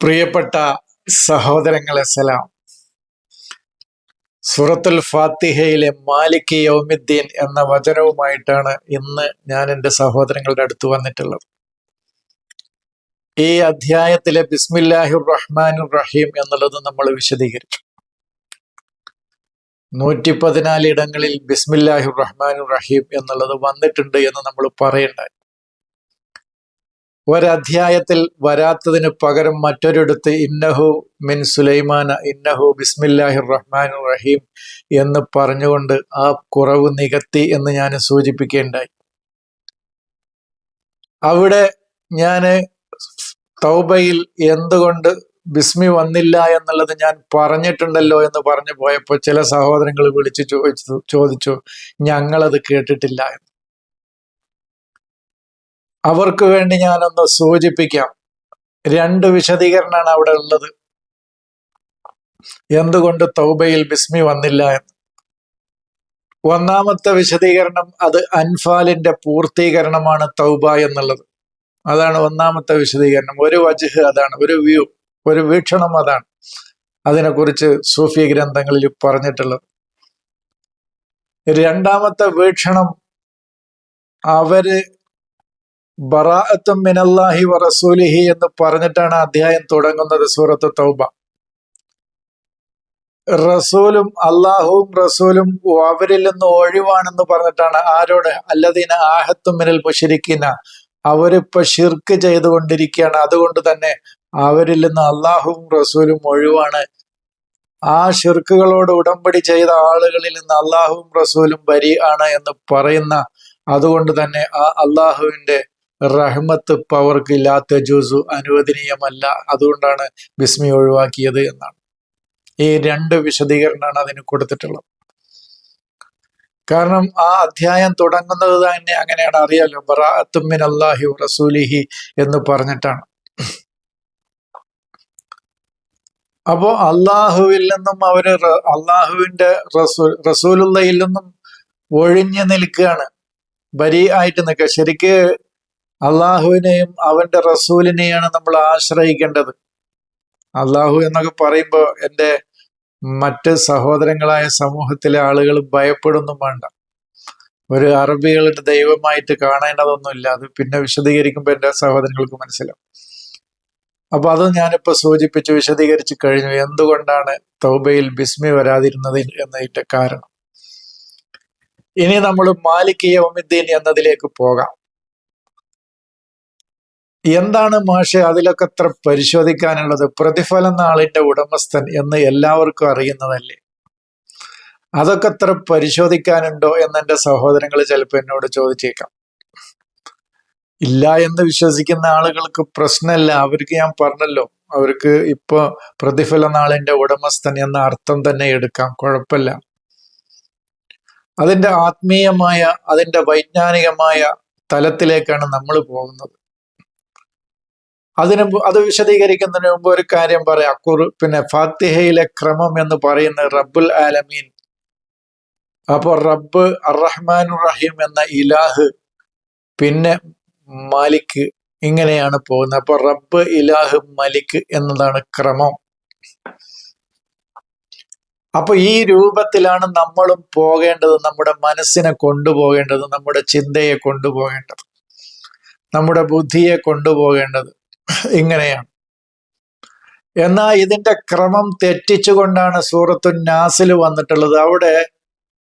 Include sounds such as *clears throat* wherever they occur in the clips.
പ്രിയപ്പെട്ട സഹോദരങ്ങളെ സലാം. സൂറത്തുൽ ഫാത്തിഹയിലെ മാലിക് യൗമിദ്ദീൻ എന്ന വചനവുമായിട്ടാണ് ഇന്ന് ഞാൻ എന്റെ സഹോദരങ്ങളുടെ അടുത്ത് വന്നിട്ടുള്ളത്. ഈ അധ്യായത്തിലെ ബിസ്മില്ലാഹിർ റഹ്മാനുർ റഹീം എന്നുള്ളത് നമ്മൾ വിശദീകരിച്ചു. നൂറ്റി പതിനാല് ഇടങ്ങളിൽ ബിസ്മില്ലാഹിർ റഹ്മാനുർ റഹീം എന്നുള്ളത് വന്നിട്ടുണ്ട് എന്ന് നമ്മൾ പറയണ്ടായി ഒരധ്യായത്തിൽ വരാത്തതിന് പകരം മറ്റൊരിടത്ത് ഇന്നഹു മിൻ സുലൈമാന ഇന്നഹു ബിസ്മില്ലാഹിർ റഹ്മാൻ റഹീം എന്ന് പറഞ്ഞുകൊണ്ട് ആ കുറവ് നികത്തി എന്ന് ഞാൻ സൂചിപ്പിക്കേണ്ടായി. അവിടെ ഞാൻ തൗബയിൽ എന്തുകൊണ്ട് ബിസ്മി വന്നില്ല എന്നുള്ളത് ഞാൻ പറഞ്ഞിട്ടുണ്ടല്ലോ എന്ന് പറഞ്ഞു പോയപ്പോൾ ചില സഹോദരങ്ങൾ വിളിച്ചു ചോദിച്ചു ചോദിച്ചു ഞങ്ങളത് കേട്ടിട്ടില്ല എന്ന്. അവർക്ക് വേണ്ടി ഞാനൊന്ന് സൂചിപ്പിക്കാം. രണ്ട് വിശദീകരണമാണ് അവിടെ ഉള്ളത്. എന്തുകൊണ്ട് തൗബയിൽ ബിസ്മി വന്നില്ല എന്ന്. ഒന്നാമത്തെ വിശദീകരണം അത് അൻഫാലിന്റെ പൂർത്തീകരണമാണ് തൗബ എന്നുള്ളത്. അതാണ് ഒന്നാമത്തെ വിശദീകരണം. ഒരു വജുഹ് അതാണ് ഒരു വ്യൂ ഒരു വീക്ഷണം അതാണ് അതിനെക്കുറിച്ച് സൂഫി ഗ്രന്ഥങ്ങളിൽ പറഞ്ഞിട്ടുള്ളത്. രണ്ടാമത്തെ വീക്ഷണം അവർ ബറാഅത്തും മിനല്ലാഹി വറസൂലിഹി എന്ന് പറഞ്ഞിട്ടാണ് അധ്യായം തുടങ്ങുന്നത് സൂറത്ത് തൗബ. റസൂലും അള്ളാഹുവും റസൂലും അവരിൽ നിന്ന് ഒഴിവാണെന്ന് പറഞ്ഞിട്ടാണ് ആരോട് അല്ലതീന ആഹത്തും മിനൽ മുഷിരിക്കിന അവരിപ്പോ ഷിർക്ക് ചെയ്തുകൊണ്ടിരിക്കുകയാണ്. അതുകൊണ്ട് തന്നെ അവരിൽ നിന്ന് അള്ളാഹുവും റസൂലും ഒഴിവാണ്. ആ ഷിർക്കുകളോട് ഉടമ്പടി ചെയ്ത ആളുകളിൽ നിന്ന് അള്ളാഹുവും റസൂലും ബരി ആണ് എന്ന് പറയുന്ന അതുകൊണ്ട് തന്നെ ആ അള്ളാഹുവിന്റെ റഹ്മത്ത് പവർക്ക് ഇല്ലാത്ത ജൂസു അനുവദനീയമല്ല. അതുകൊണ്ടാണ് ബിസ്മി ഒഴിവാക്കിയത് എന്നാണ്. ഈ രണ്ട് വിശദീകരണമാണ് അതിന് കൊടുത്തിട്ടുള്ളത്. കാരണം ആ അധ്യായം തുടങ്ങുന്നത് തന്നെ അങ്ങനെയാണ്. അറിയാലോ ബറാഅത്തുമിൻ അള്ളാഹി റസൂലിഹി എന്ന് പറഞ്ഞിട്ടാണ്. അപ്പോ അള്ളാഹുവിൽ നിന്നും അവർ അള്ളാഹുവിന്റെ റസൂൽ റസൂലുള്ളയിൽ നിന്നും ഒഴിഞ്ഞു നിൽക്കുകയാണ്. ബരി ആയിട്ട് നിൽക്കുക. ശരിക്ക് അള്ളാഹുവിനെയും അവന്റെ റസൂലിനെയാണ് നമ്മൾ ആശ്രയിക്കേണ്ടത്. അള്ളാഹു എന്നൊക്കെ പറയുമ്പോൾ എന്റെ മറ്റ് സഹോദരങ്ങളായ സമൂഹത്തിലെ ആളുകൾ ഭയപ്പെടുന്നും വേണ്ട. ഒരു അറബികളുടെ ദൈവമായിട്ട് കാണേണ്ടതൊന്നുമില്ല. അത് പിന്നെ വിശദീകരിക്കുമ്പോൾ എന്റെ സഹോദരങ്ങൾക്ക് മനസ്സിലാവും. അപ്പൊ അത് ഞാനിപ്പോ സൂചിപ്പിച്ച് വിശദീകരിച്ച് കഴിഞ്ഞു. എന്തുകൊണ്ടാണ് തൗബയിൽ ബിസ്മി വരാതിരുന്നത് എന്നതിന്റെ കാരണം? ഇനി നമ്മൾ മാലിക് യൗമിദ്ദീൻ എന്നതിലേക്ക് പോകാം. എന്താണ് മാഷെ അതിലൊക്കെ അത്ര പരിശോധിക്കാനുള്ളത്? പ്രതിഫലം നാളിന്റെ ഉടമസ്ഥൻ എന്ന് എല്ലാവർക്കും അറിയുന്നതല്ലേ? അതൊക്കെ അത്ര പരിശോധിക്കാനുണ്ടോ എന്ന് എന്റെ സഹോദരങ്ങൾ ചിലപ്പോൾ എന്നോട് ചോദിച്ചേക്കാം. ഇല്ല എന്ന് വിശ്വസിക്കുന്ന ആളുകൾക്ക് പ്രശ്നമല്ല. അവർക്ക് ഞാൻ പറഞ്ഞല്ലോ അവർക്ക് ഇപ്പൊ പ്രതിഫല നാളിന്റെ ഉടമസ്ഥൻ എന്ന അർത്ഥം തന്നെ എടുക്കാം. കുഴപ്പമില്ല. അതിന്റെ ആത്മീയമായ അതിന്റെ വൈജ്ഞാനികമായ തലത്തിലേക്കാണ് നമ്മൾ പോകുന്നത്. അതിന് അത് വിശദീകരിക്കുന്നതിന് മുമ്പ് ഒരു കാര്യം പറയാം. അക്കുർ പിന്നെ ഫാത്തിഹയിലെ ക്രമം എന്ന് പറയുന്ന റബ്ബുൽ ആലമീൻ. അപ്പോൾ റബ്ബ് അറഹ്മാൻ റഹീം എന്ന ഇലാഹ് പിന്നെ മാലിക് ഇങ്ങനെയാണ് പോകുന്നത്. അപ്പൊ റബ്ബ് ഇലാഹ് മലിക് എന്നതാണ് ക്രമം. അപ്പൊ ഈ രൂപത്തിലാണ് നമ്മളും പോകേണ്ടത് നമ്മുടെ മനസ്സിനെ കൊണ്ടുപോകേണ്ടത് നമ്മുടെ ചിന്തയെ കൊണ്ടുപോകേണ്ടത് നമ്മുടെ ബുദ്ധിയെ കൊണ്ടുപോകേണ്ടത്. ഇങ്ങനെയാണ്. എന്നാൽ ഇതിന്റെ ക്രമം തെറ്റിച്ചുകൊണ്ടാണ് സൂറത്തു നാസിൽ വന്നിട്ടുള്ളത്. അവിടെ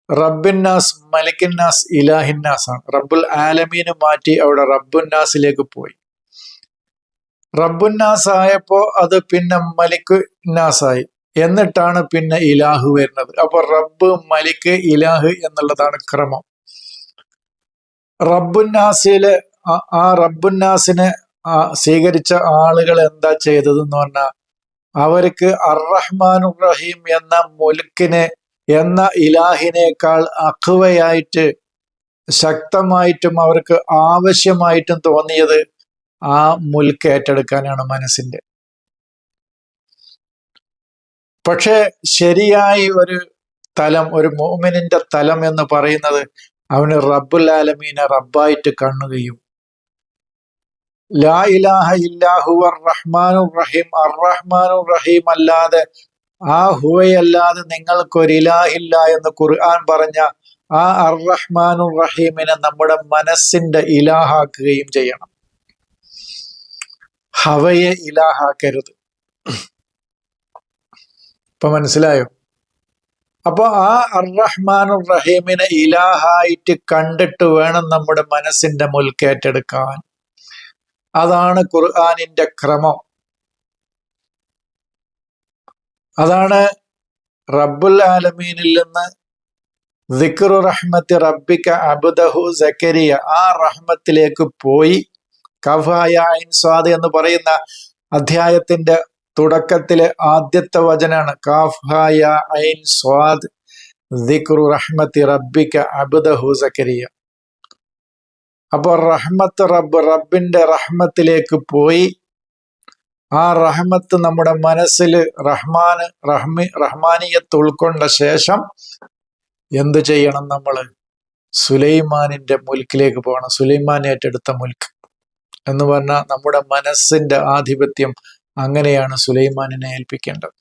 റബ്ബിന്നാസ് മലിക്കിന്നാസ് ഇലാഹിന്നാസ് ആണ്. റബ്ബുൽ ആലമീന് മാറ്റി അവിടെ റബ്ബുന്നാസിലേക്ക് പോയി. റബ്ബുന്നാസ് ആയപ്പോ അത് പിന്നെ മലിക്കു ആയി. എന്നിട്ടാണ് പിന്നെ ഇലാഹു വരുന്നത്. അപ്പൊ റബ്ബ് മലിക്ക് ഇലാഹ് എന്നുള്ളതാണ് ക്രമം. റബ്ബുന്നാസിലെ ആ റബ്ബുന്നാസിനെ സ്വീകരിച്ച ആളുകൾ എന്താ ചെയ്തതെന്ന് പറഞ്ഞാൽ അവർക്ക് അർറഹ്മാൻ റഹീം എന്ന മുലുക്കിനെ എന്ന ഇലാഹിനേക്കാൾ അഖുവയായിട്ട് ശക്തമായിട്ടും അവർക്ക് ആവശ്യമായിട്ടും തോന്നിയത് ആ മുൽക്ക് ഏറ്റെടുക്കാനാണ് മനസ്സിന്റെ പക്ഷെ ശരിയായി ഒരു തലം ഒരു മോമിനിന്റെ തലം എന്ന് പറയുന്നത് അവന് റബ്ബുൽ ആലമീനെ റബ്ബായിട്ട് കാണുകയും ലാ ഇലാഹ റഹീം. അർ റഹീം അല്ലാതെ ആ ഹുവയല്ലാതെ നിങ്ങൾക്കൊരു ഇലാഹില്ല എന്ന് ഖുർആൻ പറഞ്ഞ ആ അർ റഹ്മാനു റഹീമിനെ നമ്മുടെ മനസ്സിന്റെ ഇലാഹാക്കുകയും ചെയ്യണം. ഹവയെ ഇലാഹാക്കരുത്. ഇപ്പൊ മനസ്സിലായോ? അപ്പൊ ആ അർറഹ്മാനു റഹീമിനെ ഇലാഹായിട്ട് കണ്ടിട്ട് വേണം നമ്മുടെ മനസ്സിന്റെ മുൽക്കേറ്റെടുക്കാൻ. അതാണ് ഖുർആാനിന്റെ ക്രമം. അതാണ് റബ്ബുൽ ആലമീനിൽ നിന്ന് ദിക്റു റഹ്മത്തി റബ്ബിക്ക അബുദഹു സക്കരിയ ആ റഹ്മത്തിലേക്ക് പോയി. കഫായ സ്വാദ് എന്ന് പറയുന്ന അധ്യായത്തിന്റെ തുടക്കത്തിലെ ആദ്യത്തെ വചനാണ്. കാഫായ ഐൻ സ്വാദ് ദിക്റു റഹ്മത്തി റബ്ബിക്ക അബുദഹു സക്കരിയ. അപ്പോൾ റഹ്മത്ത് റബ്ബ് റബ്ബിന്റെ റഹ്മത്തിലേക്ക് പോയി. ആ റഹ്മത്ത് നമ്മുടെ മനസ്സിൽ റഹ്മാന് റഹ്മി റഹ്മാനിയത്ത് ഉൾക്കൊണ്ട ശേഷം എന്തു ചെയ്യണം നമ്മൾ സുലൈമാനിന്റെ മുൽക്കിലേക്ക് പോകണം. സുലൈമാൻ ഏറ്റെടുത്ത മുൽക്ക് എന്ന് പറഞ്ഞാൽ നമ്മുടെ മനസ്സിന്റെ ആധിപത്യം അങ്ങനെയാണ് സുലൈമാനിനെ ഏൽപ്പിക്കേണ്ടത്.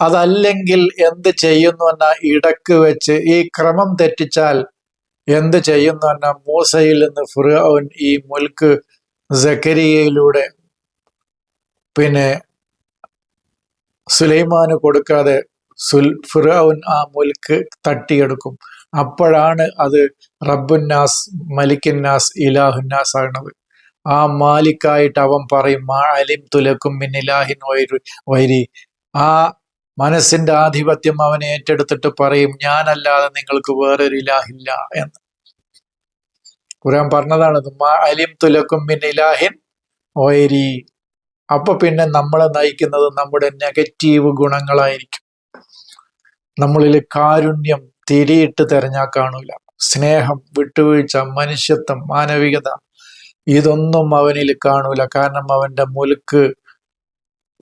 അതല്ലെങ്കിൽ എന്ത് ചെയ്യുന്നു എന്ന ഇടയ്ക്ക് വെച്ച് ഈ ക്രമം തെറ്റിച്ചാൽ എന്ത് ചെയ്യുന്നു എന്ന മൂസയിൽ നിന്ന് ഫിറോൻ ഈ മുൽക്ക് ജക്കരിയയിലൂടെ പിന്നെ സുലൈമാന് കൊടുക്കാതെ സുൽ ഫിറോൻ ആ മുൽക്ക് തട്ടിയെടുക്കും. അപ്പോഴാണ് അത് റബ്ബുന്നാസ് മലിക്കുന്നാസ് ഇലാഹുന്നാസ് ആകുന്നത് ആ മാലിക്കായിട്ട് അവൻ പറയും മാ അലിം തുലക്കും മിന്നിലാഹിൻ വൈരി. ആ മനസ്സിന്റെ ആധിപത്യം അവൻ ഏറ്റെടുത്തിട്ട് പറയും ഞാനല്ലാതെ നിങ്ങൾക്ക് വേറൊരു ഇലാഹില്ല എന്ന്. ഖുരാൻ പറഞ്ഞതാണ് അലിം തുലക്കും മിൻ ഇലാഹിൻ ഓയരി അപ്പൊ പിന്നെ നമ്മളെ നയിക്കുന്നത് നമ്മുടെ നെഗറ്റീവ് ഗുണങ്ങളായിരിക്കും. നമ്മളിൽ കാരുണ്യം തിരിയിട്ട് തെരഞ്ഞാൽ കാണൂല. സ്നേഹം വിട്ടുവീഴ്ച മനുഷ്യത്വം മാനവികത ഇതൊന്നും അവനിൽ കാണൂല. കാരണം അവന്റെ മുലുക്ക്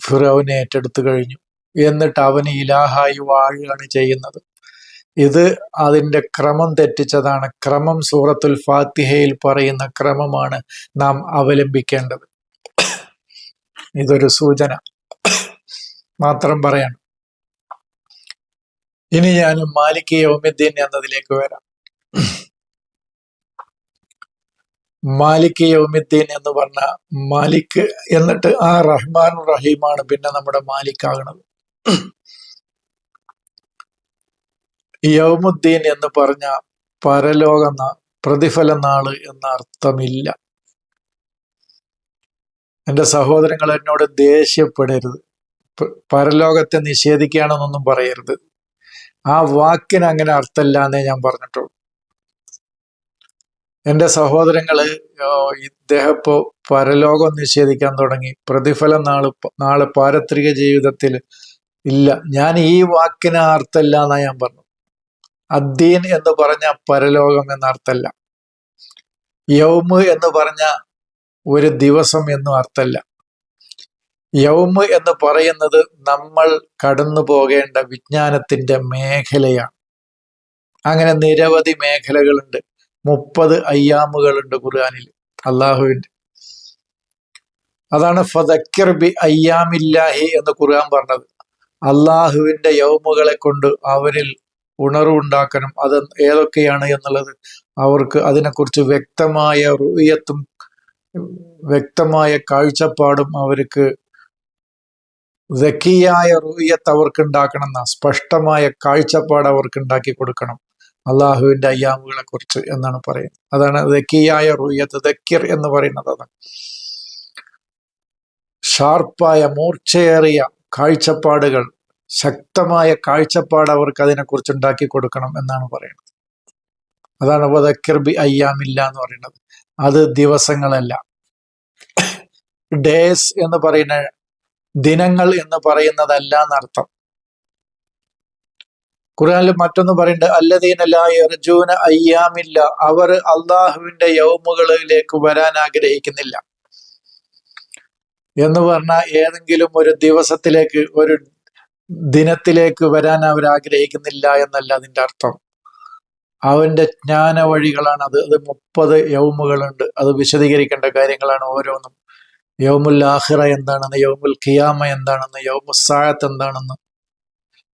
ഫിറോവിനെ ഏറ്റെടുത്തു കഴിഞ്ഞു. എന്നിട്ട് അവന് ഇലാഹായി വാഴുകയാണ് ചെയ്യുന്നത്. ഇത് അതിന്റെ ക്രമം തെറ്റിച്ചതാണ്. ക്രമം സൂറത്തുൽ ഫാത്തിഹയിൽ പറയുന്ന ക്രമമാണ് നാം അവലംബിക്കേണ്ടത്. ഇതൊരു സൂചന. മാത്രം പറയണം ഇനി ഞാൻ മാലിക് യൗമിദ്ദീൻ എന്നതിലേക്ക് വരാം. മാലിക് യൗമിദ്ദീൻ എന്ന് പറഞ്ഞ മാലിക് എന്നിട്ട് ആ റഹ്മാൻ റഹീമാണ് പിന്നെ നമ്മുടെ മാലിക് ആകണത്. *clears throat* യൗമുദ്ദീൻ എന്ന് പറഞ്ഞ പരലോക പ്രതിഫല നാൾ എന്ന അർത്ഥമില്ല എന്റെ സഹോദരങ്ങൾ എന്നോട് ദേഷ്യപ്പെടരുത്. പരലോകത്തെ നിഷേധിക്കുകയാണെന്നൊന്നും പറയരുത്. ആ വാക്കിന് അങ്ങനെ അർത്ഥമില്ല എന്നേ ഞാൻ പറഞ്ഞിട്ടുള്ളൂ. എന്റെ സഹോദരങ്ങൾ ഇദ്ദേഹം ഇപ്പോ പരലോകം നിഷേധിക്കാൻ തുടങ്ങി. പ്രതിഫലം നാൾ നാളെ പാരത്രിക ജീവിതത്തിൽ ഇല്ല. ഞാൻ ഈ വാക്കിന് അർത്ഥമില്ല എന്നാ ഞാൻ പറഞ്ഞു അദ്ദീൻ എന്ന് പറഞ്ഞ പരലോകം എന്ന അർത്ഥമല്ല. യൗമ് എന്ന് പറഞ്ഞ ഒരു ദിവസം എന്നും അർത്ഥമല്ല. യൗമ് എന്ന് പറയുന്നത് നമ്മൾ കടന്നു പോകേണ്ട വിജ്ഞാനത്തിന്റെ മേഖലയാണ്. അങ്ങനെ നിരവധി മേഖലകളുണ്ട്. മുപ്പത് അയ്യാമുകളുണ്ട് ഖുർആാനിൽ അള്ളാഹുവിന്റെ അതാണ് ഫതക്കിർ ബി അയ്യാമില്ലാഹി എന്ന് ഖുർആൻ പറഞ്ഞത്. അള്ളാഹുവിന്റെ യൗമുകളെ കൊണ്ട് അവരിൽ ഉണർവുണ്ടാക്കണം. അത് ഏതൊക്കെയാണ് എന്നുള്ളത് അവർക്ക് അതിനെക്കുറിച്ച് വ്യക്തമായ റുയത്തും വ്യക്തമായ കാഴ്ചപ്പാടും അവർക്ക് ദക്കിയായ റുയത്ത് അവർക്ക് ഉണ്ടാക്കണം എന്ന സ്പഷ്ടമായ കാഴ്ചപ്പാട് അവർക്ക് ഉണ്ടാക്കി കൊടുക്കണം അള്ളാഹുവിന്റെ അയ്യാമുകളെ കുറിച്ച് എന്നാണ് പറയുന്നത്. അതാണ് ദക്കിയായ റുയത്ത് ദക്കിർ എന്ന് പറയുന്നത് അതാണ്. ഷാർപ്പായ മൂർച്ചയേറിയ കാഴ്ചപ്പാടുകൾ ശക്തമായ കാഴ്ചപ്പാട് അവർക്ക് അതിനെക്കുറിച്ച് ഉണ്ടാക്കി കൊടുക്കണം എന്നാണ് പറയുന്നത്. അതാണ് വധക്കിർബി അയ്യാമില്ല എന്ന് പറയുന്നത്. അത് ദിവസങ്ങളല്ല. ഡേസ് എന്ന് പറയുന്ന ദിനങ്ങൾ എന്ന് പറയുന്നതല്ല എന്നർത്ഥം. ഖുർആനിൽ മറ്റൊന്ന് പറയുന്നുണ്ട് അല്ലദീനല്ല അർജുന അയ്യാമില്ല. അവർ അള്ളാഹുവിന്റെ യൗമുകളിലേക്ക് വരാൻ ആഗ്രഹിക്കുന്നില്ല. എന്ന് പറഞ്ഞാൽ ഏതെങ്കിലും ഒരു ദിവസത്തിലേക്ക് ഒരു ദിനത്തിലേക്ക് വരാൻ അവർ ആഗ്രഹിക്കുന്നില്ല എന്നല്ല അതിന്റെ അർത്ഥം. അവന്റെ ജ്ഞാന വഴികളാണ് അത്. അത് മുപ്പത് യൗമുകളുണ്ട്. അത് വിശദീകരിക്കേണ്ട കാര്യങ്ങളാണ് ഓരോന്നും. യൗമുൽ ആഹിറ എന്താണെന്ന് യൗമുൽ ഖിയാമ എന്താണെന്ന് യൗമുസാഴത്ത് എന്താണെന്ന്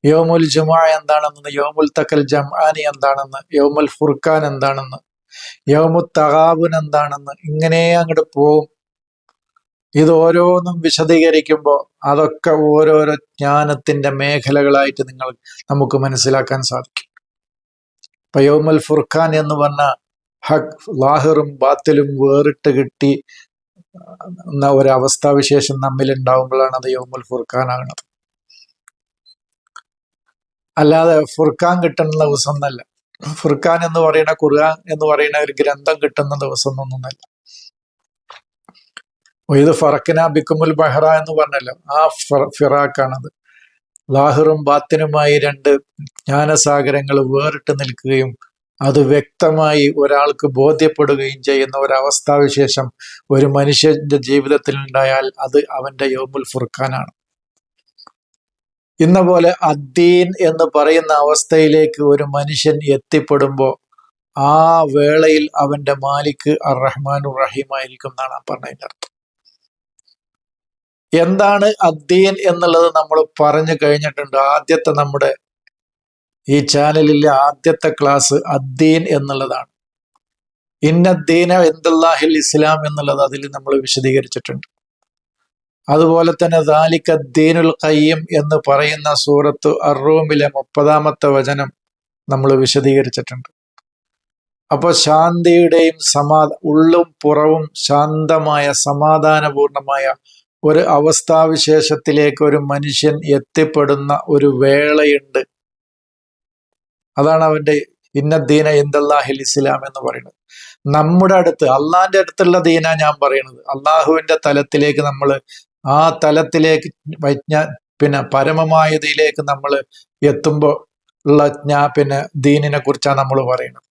യോമുൽ ജുമാ എന്താണെന്ന് യോമുൽ തക്കൽ ജംആനി എന്താണെന്ന് യോമുൽ ഫുർഖാൻ എന്താണെന്ന് യോമുൽ തകാബുൻ എന്താണെന്ന് ഇങ്ങനെ അങ്ങോട്ട് പോവും. ഇത് ഓരോന്നും വിശദീകരിക്കുമ്പോൾ അതൊക്കെ ഓരോരോ ജ്ഞാനത്തിന്റെ മേഖലകളായിട്ട് നിങ്ങൾ നമുക്ക് മനസ്സിലാക്കാൻ സാധിക്കും. ഇപ്പൊ യോമുൽ ഫുർഖാൻ എന്ന് പറഞ്ഞ ഹക് ലാഹിറും ബാത്തിലും വേറിട്ട് കിട്ടി എന്ന ഒരവസ്ഥാവിശേഷം നമ്മിൽ ഉണ്ടാവുമ്പോഴാണ് അത് യോമുൽ ഫുർഖാൻ ആകുന്നത് അല്ലാതെ ഫുർഖാൻ കിട്ടുന്ന ദിവസം എന്നല്ല ഫുർഖാൻ എന്ന് പറയുന്ന ഖുർആൻ എന്ന് പറയുന്ന ഒരു ഗ്രന്ഥം കിട്ടുന്ന ദിവസം ഒന്നൊന്നല്ല ഇത് ഫറക്കിന ബിക്കുമുൽ ബഹ്റ എന്ന് പറഞ്ഞല്ലോ. ആ ഫിറാക്കാണത്. ലാഹിറും ബാത്തിനുമായി രണ്ട് ജ്ഞാനസാഗരങ്ങൾ വേറിട്ട് നിൽക്കുകയും അത് വ്യക്തമായി ഒരാൾക്ക് ബോധ്യപ്പെടുകയും ചെയ്യുന്ന ഒരവസ്ഥാവിശേഷം ഒരു മനുഷ്യന്റെ ജീവിതത്തിൽ ഉണ്ടായാൽ അത് അവന്റെ യോമുൽ ഫുർഖാനാണ്. ഇന്ന പോലെ അദ്ദീൻ എന്ന് പറയുന്ന അവസ്ഥയിലേക്ക് ഒരു മനുഷ്യൻ എത്തിപ്പെടുമ്പോൾ ആ വേളയിൽ അവന്റെ മാലിക് അർ റഹ്മാനു റഹീമായിരിക്കും എന്നാണ് ആ പറഞ്ഞതിന്റെ അർത്ഥം. എന്താണ് അദ്ദീൻ എന്നുള്ളത് നമ്മൾ പറഞ്ഞു കഴിഞ്ഞിട്ടുണ്ട്. ആദ്യത്തെ നമ്മുടെ ഈ ചാനലിലെ ആദ്യത്തെ ക്ലാസ് അദ്ദീൻ എന്നുള്ളതാണ്. ഇന്നദ്ദീന എന്തുല്ലാഹിൽ ഇസ്ലാം എന്നുള്ളത് അതിൽ നമ്മൾ വിശദീകരിച്ചിട്ടുണ്ട്. അതുപോലെ തന്നെ ദാലിക്ക ദീനുൽ ഖയ്യം എന്ന് പറയുന്ന സൂറത്ത് അറൂമിലെ മുപ്പതാമത്തെ വചനം നമ്മൾ വിശദീകരിച്ചിട്ടുണ്ട്. അപ്പോൾ ശാന്തിയുടെയും സമാ ഉള്ളും പുറവും ശാന്തമായ സമാധാനപൂർണമായ ഒരു അവസ്ഥാവിശേഷത്തിലേക്ക് ഒരു മനുഷ്യൻ എത്തിപ്പെടുന്ന ഒരു വേളയുണ്ട്. അതാണ് അവന്റെ ഇന്ന ദീന ഇന്ദല്ലാഹിൽ ഇസ്ലാം എന്ന് പറയുന്നത്. നമ്മുടെ അടുത്ത് അള്ളാഹിന്റെ അടുത്തുള്ള ദീന ഞാൻ പറയുന്നത്. അള്ളാഹുവിന്റെ തലത്തിലേക്ക് നമ്മൾ ആ തലത്തിലേക്ക് വൈജ്ഞാ പിന്നെ പരമമായതിലേക്ക് നമ്മൾ എത്തുമ്പോൾ ഉള്ള ജ്ഞാ പിന്നെ ദീനിനെ കുറിച്ചാണ് നമ്മൾ പറയുന്നത്.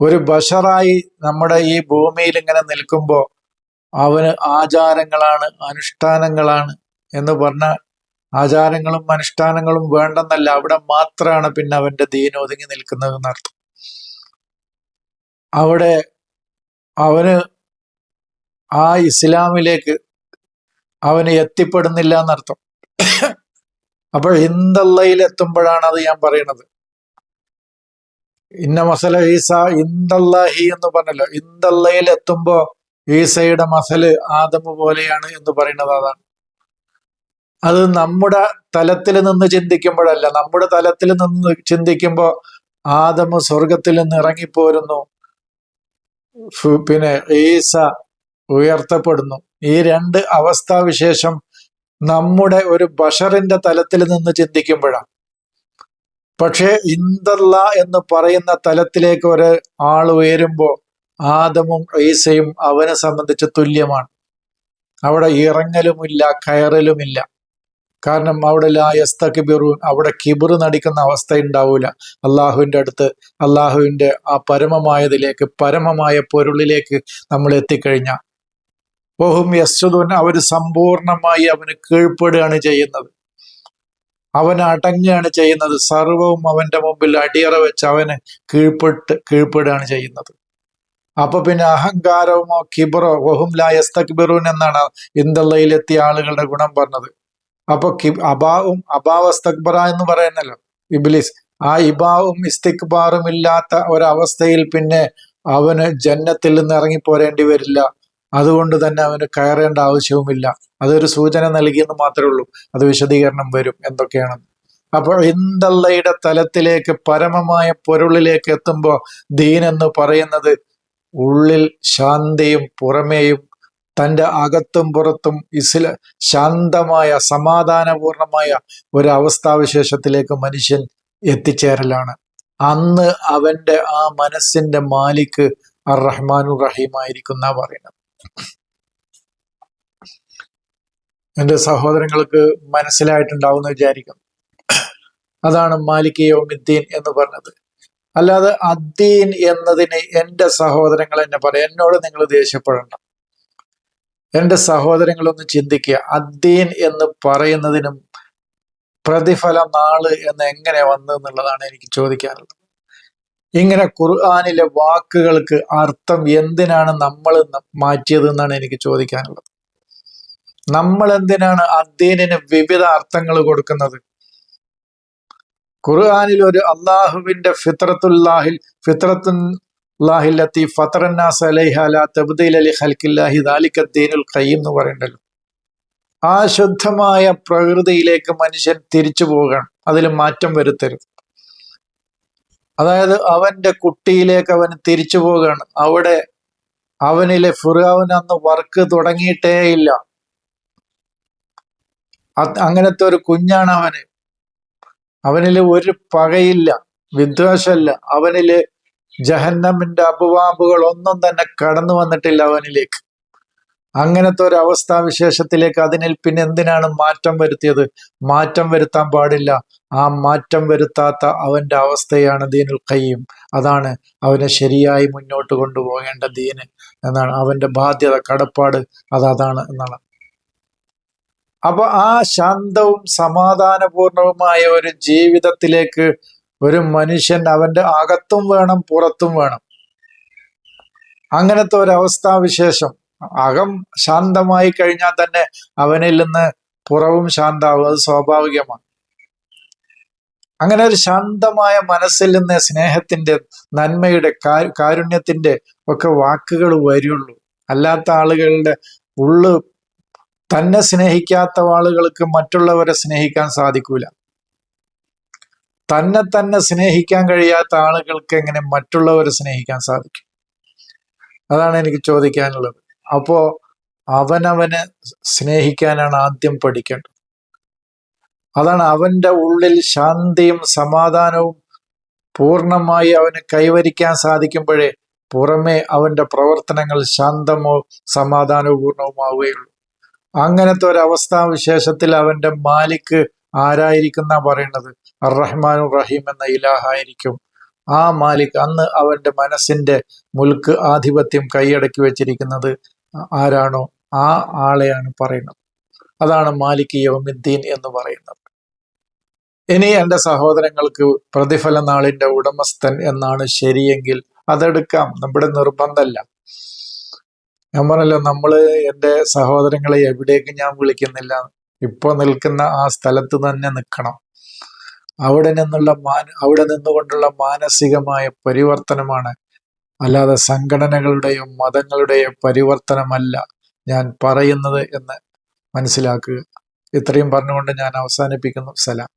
ഒരു ബഷറായി നമ്മുടെ ഈ ഭൂമിയിൽ ഇങ്ങനെ നിൽക്കുമ്പോൾ അവന് ആചാരങ്ങളാണ് അനുഷ്ഠാനങ്ങളാണ് എന്ന് പറഞ്ഞ ആചാരങ്ങളും അനുഷ്ഠാനങ്ങളും വേണ്ടെന്നല്ല. അവിടെ മാത്രമാണ് പിന്നെ അവന്റെ ദീൻ ഒതുങ്ങി നിൽക്കുന്നത് എന്നർത്ഥം. അവിടെ അവന് ആ ഇസ്ലാമിലേക്ക് അവന് എത്തിപ്പെടുന്നില്ല എന്നർത്ഥം. അപ്പോൾ ഹിന്ദല്ലയിൽ എത്തുമ്പോഴാണ് അത് ഞാൻ പറയണത് ഇന്ന മസല ഈസ ഇന്ദല്ലാഹി എന്ന് പറഞ്ഞല്ലോ. ഇന്ദല്ലയിൽ എത്തുമ്പോ ഈസയുടെ മസൽ ആദമ പോലെയാണ് എന്ന് പറയുന്നത് അതാണ്. അത് നമ്മുടെ തലത്തിൽ നിന്ന് ചിന്തിക്കുമ്പോഴല്ല നമ്മുടെ തലത്തിൽ നിന്ന് ചിന്തിക്കുമ്പോ ആദമ സ്വർഗത്തിൽ നിന്ന് ഇറങ്ങിപ്പോരുന്നു. പിന്നെ ഈസ ഉയർത്തപ്പെടുന്നു. ഈ രണ്ട് അവസ്ഥാവിശേഷം നമ്മുടെ ഒരു ബഷറിന്റെ തലത്തിൽ നിന്ന് ചിന്തിക്കുമ്പോഴാണ്. പക്ഷേ ഇന്ദല്ല എന്ന് പറയുന്ന തലത്തിലേക്ക് ഒരു ആൾ ഉയരുമ്പോൾ ആദമും ഈസയും അവനെ സംബന്ധിച്ച് തുല്യമാണ്. അവിടെ ഇറങ്ങലുമില്ല കയറലുമില്ല. കാരണം അവിടെ ലായസ്തകിബിറൂൻ അവിടെ കിബിറ് നടിക്കുന്ന അവസ്ഥ ഉണ്ടാവൂല അള്ളാഹുവിന്റെ അടുത്ത് അള്ളാഹുവിന്റെ ആ പരമമായതിലേക്ക് പരമമായ പൊരുളിലേക്ക് നമ്മൾ എത്തിക്കഴിഞ്ഞാൽ. ഓഹും യസ്തുദുൻ അവർ സമ്പൂർണമായി അവന് കീഴ്പ്പെടുകയാണ് ചെയ്യുന്നത്. അവൻ അടങ്ങുകയാണ് ചെയ്യുന്നത്. സർവവും അവന്റെ മുമ്പിൽ അടിയറ വെച്ച് അവന് കീഴ്പ്പെട്ട് കീഴ്പ്പെടുകയാണ് ചെയ്യുന്നത്. അപ്പൊ പിന്നെ അഹങ്കാരവുമോ കിബറോ ഒഹും ലായസ്തക്ബിറൂൻ എന്നാണ് ഇന്ദള്ളയിലെത്തിയ ആളുകളുടെ ഗുണം പറഞ്ഞത്. അപ്പൊ കി അബാവും അബാവസ്തക്ബറ എന്ന് പറയുന്നല്ലോ ഇബിലിസ്. ആ ഇബാവും ഇസ്തിക്ബാറും ഇല്ലാത്ത ഒരവസ്ഥയിൽ പിന്നെ അവന് ജന്നത്തിൽ നിന്ന് ഇറങ്ങി പോരേണ്ടി വരില്ല. അതുകൊണ്ട് തന്നെ അവന് കയറേണ്ട ആവശ്യവുമില്ല. അതൊരു സൂചന നൽകിയെന്ന് മാത്രമേ ഉള്ളൂ. അത് വിശദീകരണം വരും എന്തൊക്കെയാണ്. അപ്പോൾ ഇന്ദള്ളയുടെ തലത്തിലേക്ക് പരമമായ പൊരുളിലേക്ക് എത്തുമ്പോൾ ദീൻ എന്ന് പറയുന്നത് ഉള്ളിൽ ശാന്തിയും പുറമേയും തന്റെ അകത്തും പുറത്തും ഇസ്ല ശാന്തമായ സമാധാനപൂർണമായ ഒരു അവസ്ഥാവിശേഷത്തിലേക്ക് മനുഷ്യൻ എത്തിച്ചേരലാണ്. അന്ന് അവന്റെ ആ മനസ്സിന്റെ മാലിക്ക് അർ റഹ്മാനു റഹീം ആയിരിക്കുന്ന പറയുന്നത്. എന്റെ സഹോദരങ്ങൾക്ക് മനസ്സിലായിട്ടുണ്ടാവുമെന്ന് വിചാരിക്കുന്നു. അതാണ് മാലിക് യോമിദ്ദീൻ എന്ന് പറഞ്ഞത്. അല്ലാതെ അദ്ദീൻ എന്നതിന് എന്റെ സഹോദരങ്ങൾ എന്നെ പറയാം. എന്നോട് നിങ്ങൾ ദേഷ്യപ്പെടണം എന്റെ സഹോദരങ്ങളൊന്ന് ചിന്തിക്കുക. അദ്ദീൻ എന്ന് പറയുന്നതിനും പ്രതിഫല നാൾ എന്ന് എങ്ങനെ വന്നു എന്നുള്ളതാണ് എനിക്ക് ചോദിക്കാറുള്ളത് ഇങ്ങനെ ഖുർആാനിലെ വാക്കുകൾക്ക് അർത്ഥം എന്തിനാണ് നമ്മൾ മാറ്റിയത് എന്നാണ് എനിക്ക് ചോദിക്കാനുള്ളത്. നമ്മൾ എന്തിനാണ് അദ്ദീനിന് വിവിധ അർത്ഥങ്ങൾ കൊടുക്കുന്നത്? ഖുർആാനിൽ ഒരു അള്ളാഹുവിന്റെ ഫിത്രത്തുല്ലാഹിൽ ഫിത്രത്തു ഖയ്യം എന്ന് പറയണ്ടല്ലോ ആ ശുദ്ധമായ പ്രകൃതിയിലേക്ക് മനുഷ്യൻ തിരിച്ചു പോകണം അതിൽ മാറ്റം വരുത്തരുത്. അതായത് അവന്റെ കുട്ടിയിലേക്ക് അവൻ തിരിച്ചു പോകണം അവിടെ അവനിലെ ഫുറാവൻ അന്ന് വർക്ക് തുടങ്ങിയിട്ടേ ഇല്ല അങ്ങനത്തെ ഒരു കുഞ്ഞാണ് അവന്. അവനിൽ ഒരു പകയില്ല വിദ്വേഷമല്ല അവനിൽ ജഹന്നമിന്റെ അപവാമ്പുകൾ ഒന്നും തന്നെ കടന്നു വന്നിട്ടില്ല അവനിലേക്ക്. അങ്ങനത്തെ ഒരു അവസ്ഥാ വിശേഷത്തിലേക്ക് അതിനിൽ പിന്നെ എന്തിനാണ് മാറ്റം വരുത്തിയത്? മാറ്റം വരുത്താൻ പാടില്ല. ആ മാറ്റം വരുത്താത്ത അവന്റെ അവസ്ഥയാണ് ദീനുൽ കയ്യും അതാണ് അവനെ ശരിയായി മുന്നോട്ട് കൊണ്ടുപോകേണ്ട ദീന് എന്നാണ്. അവന്റെ ബാധ്യത കടപ്പാട് അത് അതാണ് എന്നാണ്. അപ്പൊ ആ ശാന്തവും സമാധാനപൂർണവുമായ ഒരു ജീവിതത്തിലേക്ക് ഒരു മനുഷ്യൻ അവന്റെ അകത്തും വേണം പുറത്തും വേണം. അങ്ങനത്തെ ഒരു അവസ്ഥാവിശേഷം. അകം ശാന്തമായി കഴിഞ്ഞാൽ തന്നെ അവനിൽ നിന്ന് പുറവും ശാന്താവും. അത് സ്വാഭാവികമാണ്. അങ്ങനെ ഒരു ശാന്തമായ മനസ്സിൽ നിന്ന് സ്നേഹത്തിന്റെ നന്മയുടെ കാരുണ്യത്തിന്റെ ഒക്കെ വാക്കുകൾ വരുള്ളൂ. അല്ലാത്ത ആളുകളുടെ ഉള്ളു തന്നെ സ്നേഹിക്കാത്ത ആളുകൾക്ക് മറ്റുള്ളവരെ സ്നേഹിക്കാൻ സാധിക്കൂല. തന്നെ തന്നെ സ്നേഹിക്കാൻ കഴിയാത്ത ആളുകൾക്ക് എങ്ങനെ മറ്റുള്ളവരെ സ്നേഹിക്കാൻ സാധിക്കും? അതാണ് എനിക്ക് ചോദിക്കാനുള്ളത്. അപ്പോ അവനവനെ സ്നേഹിക്കാനാണ് ആദ്യം പഠിക്കേണ്ടത്. അതാണ് അവന്റെ ഉള്ളിൽ ശാന്തിയും സമാധാനവും പൂർണമായി അവന് കൈവരിക്കാൻ സാധിക്കുമ്പോഴേ പുറമേ അവന്റെ പ്രവർത്തനങ്ങൾ ശാന്തമോ സമാധാനപൂർണവുമാവുകയുള്ളൂ. അങ്ങനത്തെ ഒരു അവസ്ഥാവിശേഷത്തിൽ അവന്റെ മാലിക്ക് ആരായിരിക്കുന്ന പറയുന്നത്? അറഹ്മാനു റഹീം എന്ന ഇലാഹായിരിക്കും. ആ മാലിക് അന്ന് അവന്റെ മനസ്സിന്റെ മുൽക്ക് ആധിപത്യം കൈയടക്കി വെച്ചിരിക്കുന്നത് ആരാണോ? ആ ആളെയാണ് പറയുന്നത്. അതാണ് മാലിക് യോമിദ്ദീൻ എന്ന് പറയുന്നത്. ഇനി എന്റെ സഹോദരങ്ങൾക്ക് പ്രതിഫല നാളിന്റെ ഉടമസ്ഥൻ എന്നാണ് ശരിയെങ്കിൽ അതെടുക്കാം. നമ്മുടെ നിർബന്ധമല്ല ഞാൻ പറഞ്ഞല്ലോ നമ്മൾ എന്റെ സഹോദരങ്ങളെ എവിടേക്ക് ഞാൻ വിളിക്കുന്നില്ല. ഇപ്പൊ നിൽക്കുന്ന ആ സ്ഥലത്ത് തന്നെ നിൽക്കണം. അവിടെ നിന്നുള്ള മാന അവിടെ നിന്നുകൊണ്ടുള്ള മാനസികമായ പരിവർത്തനമാണ്. അല്ലാതെ സംഘടനകളുടെയും മതങ്ങളുടെയും പരിവർത്തനമല്ല ഞാൻ പറയുന്നത് എന്ന് മനസ്സിലാക്കുക. ഇത്രയും പറഞ്ഞുകൊണ്ട് ഞാൻ അവസാനിപ്പിക്കുന്നു. സലാം.